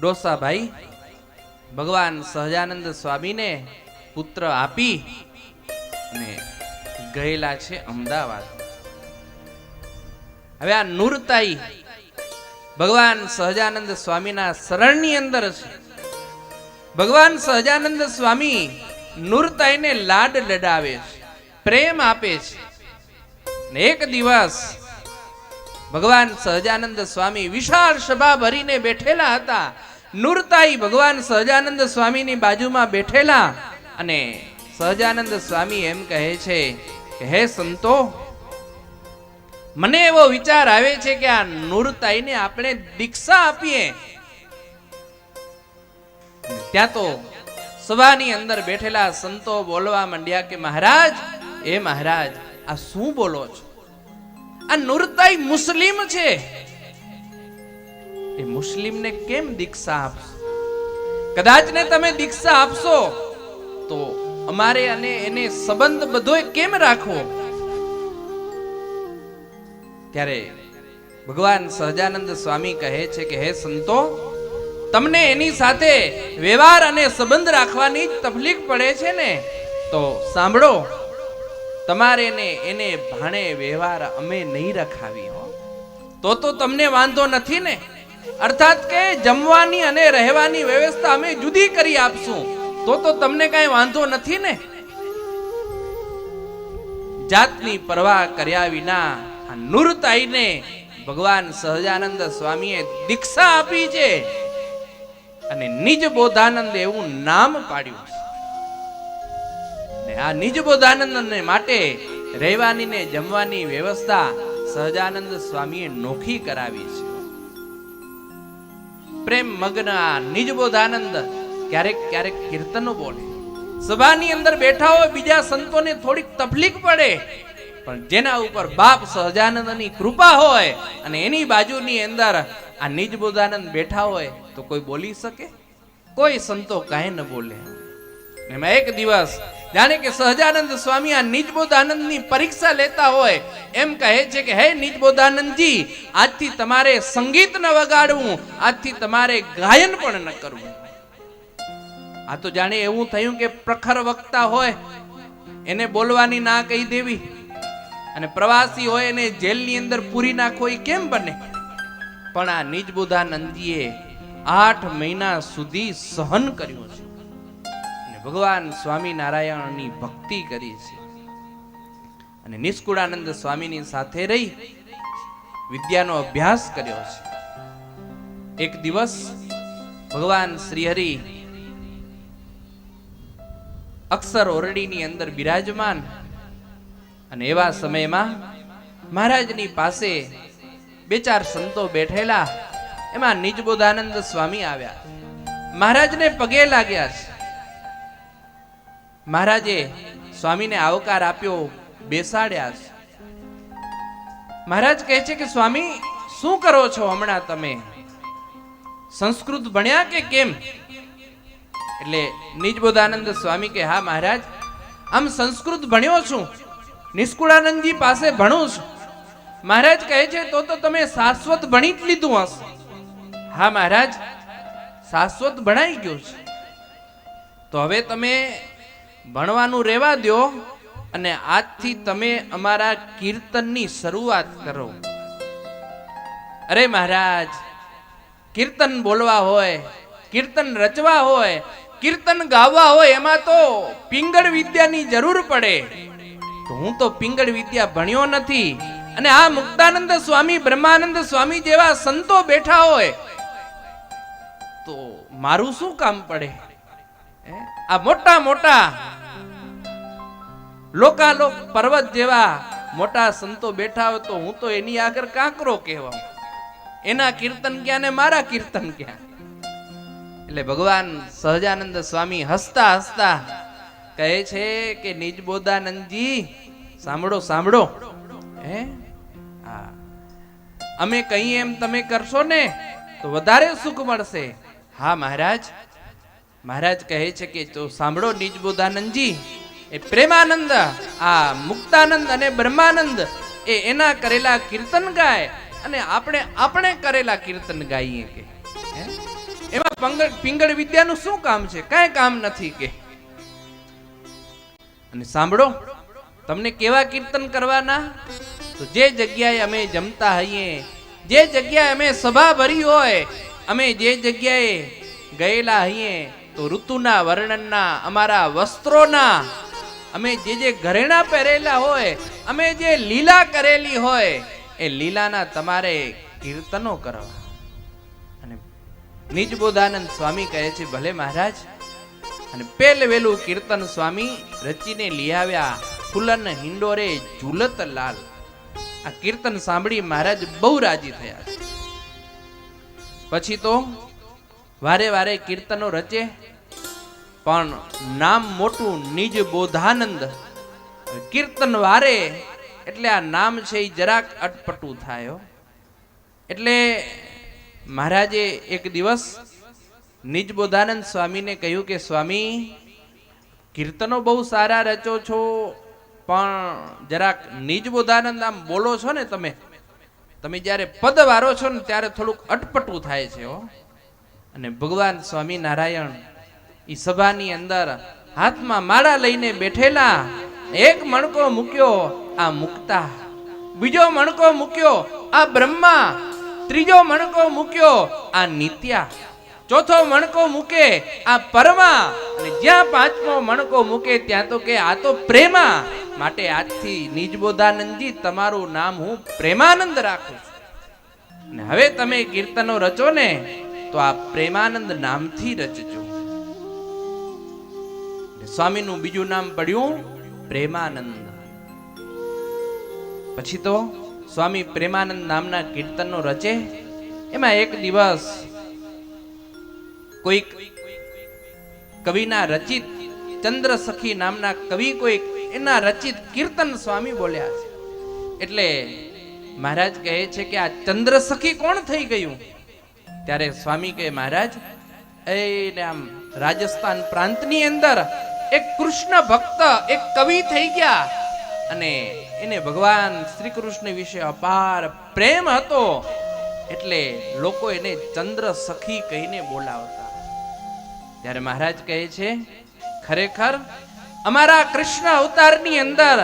ડોસાભાઈ ભગવાન સહજાનંદ સ્વામીને પુત્ર આપી અને ગયેલા છે અમદાવાદ. હવે આ નૂરતાઈ ભગવાન સહજાનંદ સ્વામીના શરણની અંદર છે. ભગવાન સહજાનંદ સ્વામી નૂરતાઈને લાડ લડાવે છે, પ્રેમ આપે છે. એક દિવસ ભગવાન સહજાનંદ સ્વામી વિશાળ સભા ભરીને બેઠેલા હતા. નૂરતાઈ ભગવાન સહજાનંદ સ્વામીની બાજુમાં બેઠેલા અને સહજાનંદ સ્વામી એમ કહે છે કે, હે સંતો, મને એવો વિચાર આવે છે કે આ નૂરતાઈને આપણે દીક્ષા આપીએ. ત્યાં તો સભાની અંદર બેઠેલા સંતો બોલવા માંડ્યા કે, મહારાજ, એ મહારાજ, આ શું બોલો છો? આ નુરતાઈ મુસ્લિમ છે. એ મુસ્લિમને કેમ દીક્ષા આપશો? કદાચ ને તમે દીક્ષા આપશો, તો અમારે અને એને સંબંધ બધોય કેમ રાખવો? ત્યારે ભગવાન સહજાનંદ સ્વામી કહે છે કે, હે સંતો, તમને એની સાથે વ્યવહાર અને સંબંધ રાખવાની તકલીફ પડે છે ને? તો સાંભળો તમારે ને એને ભાણે વ્યવહાર અમે નહીં રખાવી હો. તો તો તમને વાંધો નથી ને? અર્થાત કે જમવાની અને રહેવાની વ્યવસ્થા અમે જુદી કરી આપશું. તો તો તમને કાંઈ વાંધો નથી ને? જાતની પરવા કર્યા વિના આ નૂરતાઈને ભગવાન સહજાનંદ સ્વામીએ દીક્ષા આપી છે. અને નિજ બોધાનંદ એવું નામ પાડ્યું છે. આ નિજ બોધાનંદને માટે રહેવાની ને જમવાની વ્યવસ્થા સહજાનંદ સ્વામીએ નોખી કરાવી છે. પ્રેમ મગ્ન આ નિજ બોધાનંદ ક્યારેક ક્યારેક કીર્તનો બોલે. સભાની અંદર બેઠા હોય બીજા સંતોને થોડીક તકલીફ પડે, પણ જેના ઉપર બાપ સહજાનંદની કૃપા હોય અને એની બાજુની અંદર આ નિજ બોધાનંદ બેઠા હોય તો કોઈ બોલી શકે? કોઈ સંતો કાંઈ ન બોલે. એમાં એક દિવસ જાણે કે સહજાનંદ સ્વામી આ નિજબોધાનંદની પરીક્ષા લેતા હોય, એમ કહે છે કે, હે નિજબોધાનંદજી, આજથી તમારે સંગીત ન વગાડવું, આજથી તમારે ગાયન પણ ન કરવું. આ તો જાણે એવું થયું કે પ્રખર વક્તા હોય, એને બોલવાની ના કહી દેવી. અને પ્રવાસી હોય એને જેલની અંદર પૂરી નાખો એ કેમ બને? પણ આ નિજબોધાનંદજીએ આઠ મહિના સુધી સહન કર્યું છે ભગવાન સ્વામિનારાયણની ભક્તિ કરી છે. અને નિષ્કુળાનંદ સ્વામીની સાથે રહી વિદ્યાનો અભ્યાસ કર્યો છે. એક દિવસ ભગવાન શ્રીહરિ અક્ષર ઓરડીની અંદર બિરાજમાન અને એવા સમયમાં મહારાજની પાસે બે ચાર સંતો બેઠેલા એમાં નિજબોધાનંદ સ્વામી આવ્યા. મહારાજને પગે લાગ્યા છે. મહારાજે સ્વામીને આવકાર આપ્યો, બેસાડ્યા મહારાજ કહે છે કે, સ્વામી, શું કરો છો હમણાં તમે? સંસ્કૃત ભણ્યા કે કેમ? એટલે નિજબોધાનંદ સ્વામી કે હા, મહારાજ, આમ સંસ્કૃત ભણ્યો છું. નિષ્કુળાનંદજી પાસે ભણું છું. મહારાજ કહે છે, તો તો તમે શાશ્વત ભણી જ લીધું હશે. હા, મહારાજ, શાશ્વત ભણાઈ ગયું છે. તો હવે તમે ભણવાનું રહેવા દો અને આજથી તમે અમારા કીર્તનની શરૂઆત કરો. અરે મહારાજ, કીર્તન બોલવા હોય, કીર્તન રચવા હોય, કીર્તન ગાવા હોય, એમાં તો પિંગળ વિદ્યાની જરૂર પડે. તો હું તો પિંગળ વિદ્યા ભણ્યો નથી અને આ મુક્તાનંદ સ્વામી, બ્રહ્માનંદ સ્વામી જેવા સંતો બેઠા હોય, તો મારું શું કામ પડે? આ મોટા મોટા લોકાલોક પર્વત જેવા મોટા સંતો બેઠા હોય તો હું તો એની આગળ કાંકરો કહેવા એના કીર્તન ક્યાં ને મારા કીર્તન ક્યાં? એટલે ભગવાન સહજાનંદ સ્વામી હસતા હસતા કહે છે કે, નિજબોધાનંદજી, સાંભળો સાંભળો. હે? હા. અમે કહીએ એમ તમે કરશો ને, તો વધારે સુખ મળશે. હા, મહારાજ. મહારાજ કહે છે કે, તો સાંભળો, નિજબોધાનંદજી એ પ્રેમાનંદ, આ મુક્તાનંદ અને બ્રહ્માનંદ, એ એના કરેલા કીર્તન ગાય અને આપણે આપણે કરેલા કીર્તન ગાઈએ કે. એમાં પંગળ, પિંગળ વિદ્યાનું શું કામ છે? કાંઈ કામ નથી કે. અને સાંભળો, તમને કેવા કીર્તન કરવાના? તો જે જગ્યાએ અમે જમતા હઈએ, જે જગ્યાએ અમે સભા ભરી હોય, અમે જે જગ્યાએ ગયેલા હઈએ, તો ઋતુના વર્ણનના, અમારા વસ્ત્રોના અમે જે જે ઘરેણા પહેરેલા હોય, અમે જે લીલા કરેલી હોય, એ લીલાના તમારે કીર્તનો કરવા. અને નિજ બોધાનંદ સ્વામી કહે છે, ભલે મહારાજ. અને પેલ વેલું કીર્તન સ્વામી રચીને લઈ આવ્યા ફૂલન હિંડોરે ઝુલત લાલ. આ કીર્તન સાંભળી મહારાજ બહુ રાજી થયા પછી તો વારે વારે કીર્તનો રચે પણ નામ મોટું નિજ બોધાનંદ. કીર્તન વારે, એટલે આ નામ છે એ જરાક અટપટું થાય એટલે મહારાજે એક દિવસ નિજ બોધાનંદ સ્વામીને કહ્યું કે, સ્વામી, કીર્તનો બહુ સારા રચો છો, પણ જરાક નિજ બોધાનંદ આમ બોલો છો ને તમે તમે જ્યારે પદ વારો છો ને ત્યારે થોડુંક અટપટું થાય છે અને ભગવાન સ્વામિનારાયણ ઈ સભાની અંદર હાથમાં માળા લઈને બેઠેલા, એક મણકો મૂક્યો, આ મુક્તા. બીજો મણકો મૂક્યો, આ બ્રહ્મા. ત્રીજો મણકો મૂક્યો, આ નિત્યા. ચોથો મણકો મૂકે, આ પરમા. અને જ્યાં પાંચમો મણકો મૂકે, ત્યાં તો કે આ તો પ્રેમા. માટે આજથી નિજબોધાનંદજી તમારું નામ હું પ્રેમાનંદ રાખું છું. અને હવે તમે કીર્તનો રચો ને, તો આ પ્રેમાનંદ નામથી રચજો. સ્વામીનું બીજું નામ પડ્યું પ્રેમાનંદ. પછી તો સ્વામી પ્રેમાનંદ નામના કીર્તનનો રચે. એમાં એક દિવસ કોઈક કવિના રચિત ચંદ્ર સખી નામના કવિ કોઈક એના રચિત કીર્તન સ્વામી બોલ્યા છે. એટલે મહારાજ કહે છે કે આ ચંદ્ર સખી કોણ થઈ ગયું? ત્યારે સ્વામી કહે, મહારાજ એ આમ રાજસ્થાન પ્રાંતની અંદર એક કૃષ્ણ ભક્ત, એક કવિ થઈ ગયા અને એને ભગવાન શ્રી કૃષ્ણ વિશે અપાર પ્રેમ હતો એટલે લોકો એને ચંદ્ર સખી કહીને બોલાવતા. ત્યારે મહારાજ કહે છે, ખરેખર અમારા કૃષ્ણ અવતારની અંદર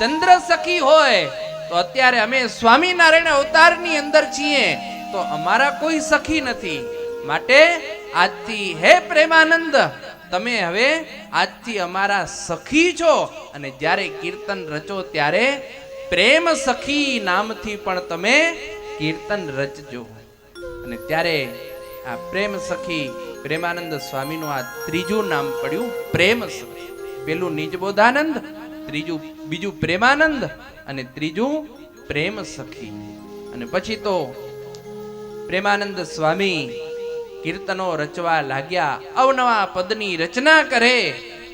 ચંદ્ર સખી હોય, તો અત્યારે અમે સ્વામિનારાયણ અવતારની અંદર છીએ, તો અમારા કોઈ સખી નથી. માટે આજથી હે પ્રેમાનંદ તમે હવે આજથી અમારા સખી છો અને જ્યારે કીર્તન રચો ત્યારે પ્રેમ સખી નામથી પણ તમે કીર્તન રચજો. અને ત્યારે આ પ્રેમ સખી પ્રેમાનંદ સ્વામીનું આ ત્રીજું નામ પડ્યું પ્રેમ સખી. પેલું નિજબોધાનંદ, ત્રીજું બીજું પ્રેમાનંદ અને ત્રીજું પ્રેમ સખી. અને પછી તો પ્રેમાનંદ સ્વામી કીર્તનો રચવા લાગ્યા. અવનવા પદની રચના કરે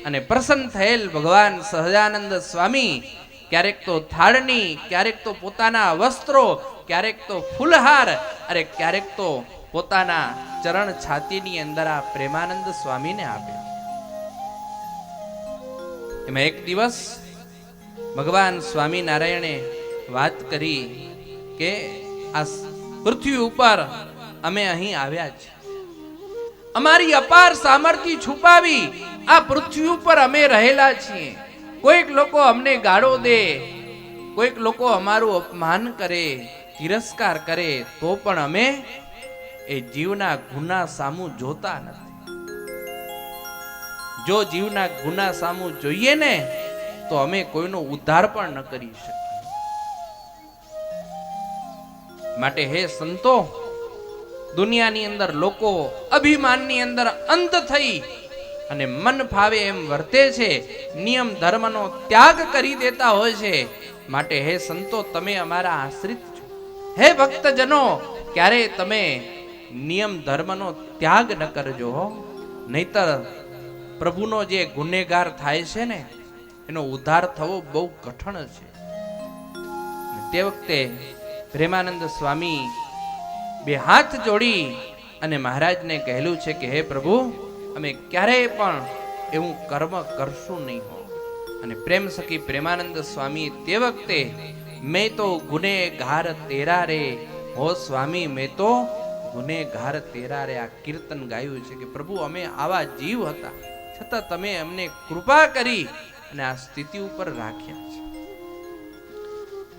અને પ્રસન્ન થયેલ ભગવાન સહજાનંદ સ્વામી. ક્યારેક તો થાળની, ક્યારેક તો પોતાના વસ્ત્રો, ક્યારેક તો ફૂલહાર, અરે ક્યારેક તો પોતાના ચરણ છાતીની અંદર આ પ્રેમાનંદ સ્વામીને આપે એમાં એક દિવસ ભગવાન સ્વામિનારાયણે વાત કરી કે આ પૃથ્વી ઉપર અમે અહીં આવ્યા છે અમારી અપાર સામર્થ્ય છુપાવી આ પૃથ્વી ઉપર અમે રહેલા છીએ. કોઈક લોકો અમને ગાળો દે, કોઈક લોકો અમારું અપમાન કરે, તિરસ્કાર કરે, તો પણ અમે એ જીવના ગુના સામું જોતા નથી. જો જીવના ગુના સામું જોઈએ ને, તો અમે કોઈનો ઉદ્ધાર પણ ન કરી શકીએ. માટે હે સંતો દુનિયાની અંદર લોકો અભિમાનની અંદર અંત થઈ અને મન ફાવે એમ વર્તે છે, નિયમ ધર્મનો ત્યાગ કરી દેતા હોય છે. માટે હે સંતો, તમે અમારા આશ્રિત છો. હે ભક્તજનો, ક્યારે તમે નિયમ ધર્મનો ત્યાગ ન કરજો. નહીતર પ્રભુનો જે ગુનેગાર થાય છે ને, એનો ઉદ્ધાર થવો બહુ કઠણ છે. તે વખતે પ્રેમાનંદ સ્વામી બે હાથ જોડી અને મહારાજને કહેલું છે કે, હે પ્રભુ, અમે ક્યારેય પણ એવું કર્મ કરશું નહીં હો. અને પ્રેમ સખી પ્રેમાનંદ સ્વામી તે વખતે, મેં તો ગુનેગાર તેરા રે. હો સ્વામી, મેં તો ગુનેગાર તેરા રે. આ કીર્તન ગાયું છે કે, પ્રભુ, અમે આવા જીવ હતા. છતાં તમે અમને કૃપા કરી અને આ સ્થિતિ ઉપર રાખ્યા છે.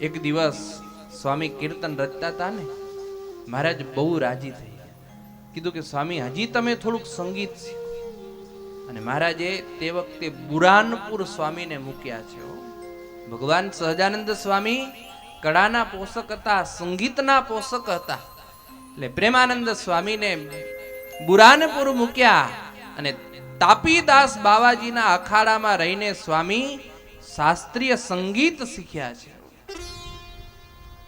એક દિવસ સ્વામી કીર્તન રચતા હતા ને મહારાજ બહુ રાજી થઈ ગયા. કીધું કે, સ્વામી, હજી તમે થોડુંક સંગીત શીખો. અને મહારાજે તે વખતે બુરાનપુર સ્વામીને મૂક્યા છે ભગવાન સહજાનંદ સ્વામી કળાના પોષક હતા, સંગીતના પોષક હતા. એટલે પ્રેમાનંદ સ્વામીને બુરાનપુર મૂક્યા અને તાપીદાસ બાવાજીના અખાડામાં રહીને સ્વામી શાસ્ત્રીય સંગીત શીખ્યા છે.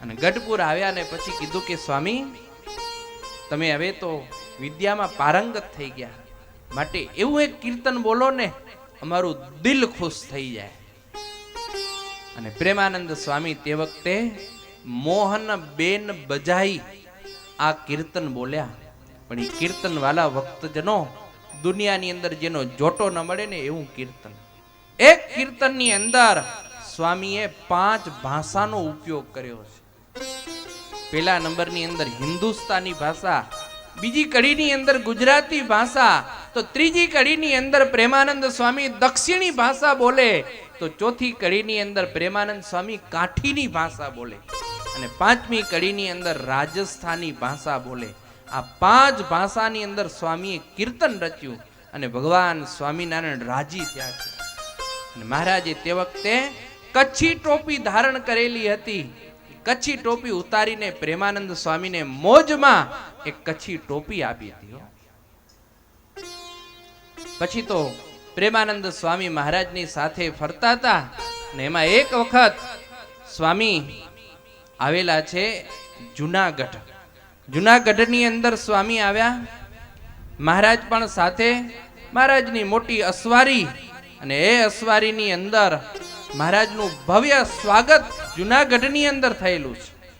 અને ગઢપુર આવ્યા ને પછી કીધું કે, સ્વામી, તમે હવે તો વિદ્યામાં પારંગત થઈ ગયા. માટે એવું એક કીર્તન બોલો ને, અમારું દિલ ખુશ થઈ જાય. અને પ્રેમાનંદ સ્વામી તે વખતે મોહન બેન બજાઈ આ કીર્તન બોલ્યા. પણ એ કીર્તન વાલા ભક્તજનો દુનિયાની અંદર જેનો જોટો ન મળે ને એવું કીર્તન. એક કીર્તનની અંદર સ્વામીએ પાંચ ભાષાનો ઉપયોગ કર્યો છે. પેલા નંબરની અંદર હિન્દુસ્તાની ભાષા, બીજી કડીની અંદર ગુજરાતી ભાષા, તો ત્રીજી કડીની અંદર પ્રેમાનંદ સ્વામી દક્ષિણી ભાષા બોલે, તો ચોથી કડીની અંદર પ્રેમાનંદ સ્વામી કાઠીની ભાષા બોલે અને પાંચમી કડીની અંદર રાજસ્થાની ભાષા બોલે. આ પાંચ ભાષાની અંદર સ્વામીએ કીર્તન રચ્યું અને ભગવાન સ્વામિનારાયણ રાજી થયા છે. અને મહારાજે તે વખતે કચ્છી ટોપી ધારણ કરેલી હતી. કચ્છી ટોપી ઉતારીને પ્રેમાનંદ સ્વામીને મોજમાં એક કચ્છી ટોપી આપી હતી પછી તો પ્રેમાનંદ સ્વામી મહારાજની સાથે ફરતા હતા ને એમાં એક વખત સ્વામી આવેલા છે જુનાગઢ. જુનાગઢની અંદર સ્વામી આવ્યા. મહારાજ પણ સાથે, મહારાજની મોટી અસવારી અને એ અસવારીની અંદર મહારાજનું ભવ્ય સ્વાગત જુનાગઢની અંદર થયેલું છે.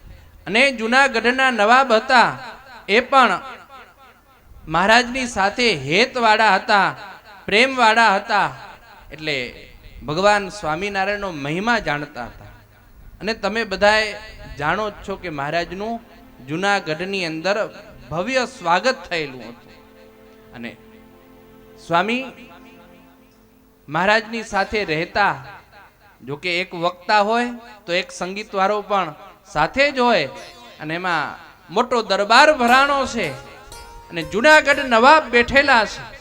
અને જુનાગઢના નવાબ હતા એ પણ મહારાજની સાથે હેતવાળા હતા, પ્રેમવાળા હતા, એટલે ભગવાન સ્વામિનારાયણનો મહિમા જાણતા હતા. અને તમે બધાએ જાણો જ છો કે મહારાજનું જુનાગઢની અંદર ભવ્ય સ્વાગત થયેલું હતું. અને સ્વામી મહારાજની સાથે રહેતા જો કે એક વક્તા હોય, તો એક સંગીતવાળો પણ સાથે જ હોય. અને એમાં મોટો દરબાર ભરાણો છે. અને જુનાગઢ નવાબ બેઠેલા છે.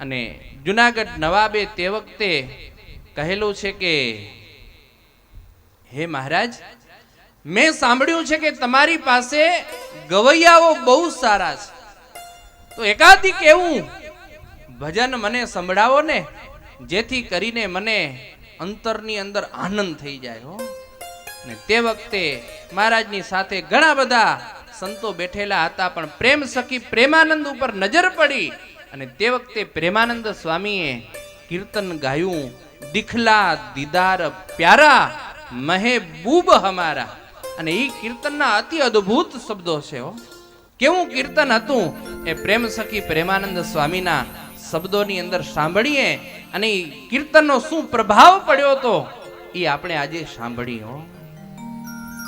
અને જુનાગઢ નવાબે તે વખતે કહેલું છે કે, હે મહારાજ, મેં સાંભળ્યું છે કે તમારી પાસે ગવૈયાઓ બહુ સારા છે. તો એકાદી કેવું? ભજન મને સંભળાવો ને. જેથી કરીને મને અંતરની અંદર આનંદ થઈ જાય હો. ને તે વખતે મહારાજની સાથે ઘણા બધા સંતો બેઠેલા હતા, પણ પ્રેમ સખી પ્રેમાનંદ ઉપર નજર પડી અને તે વખતે પ્રેમાનંદ સ્વામીએ કીર્તન ગાયું, દીખલા દીદાર પ્યારા મહેબૂબ હમારા. અને એ કીર્તનના અતિ અદ્ભુત શબ્દો છે હો. કેવું કીર્તન હતું? એ પ્રેમ સખી પ્રેમાનંદ સ્વામીના શબ્દોની અંદર સાંભળીએ અને કીર્તનનો શું પ્રભાવ પડ્યો હતો એ આપણે આજે સાંભળીએ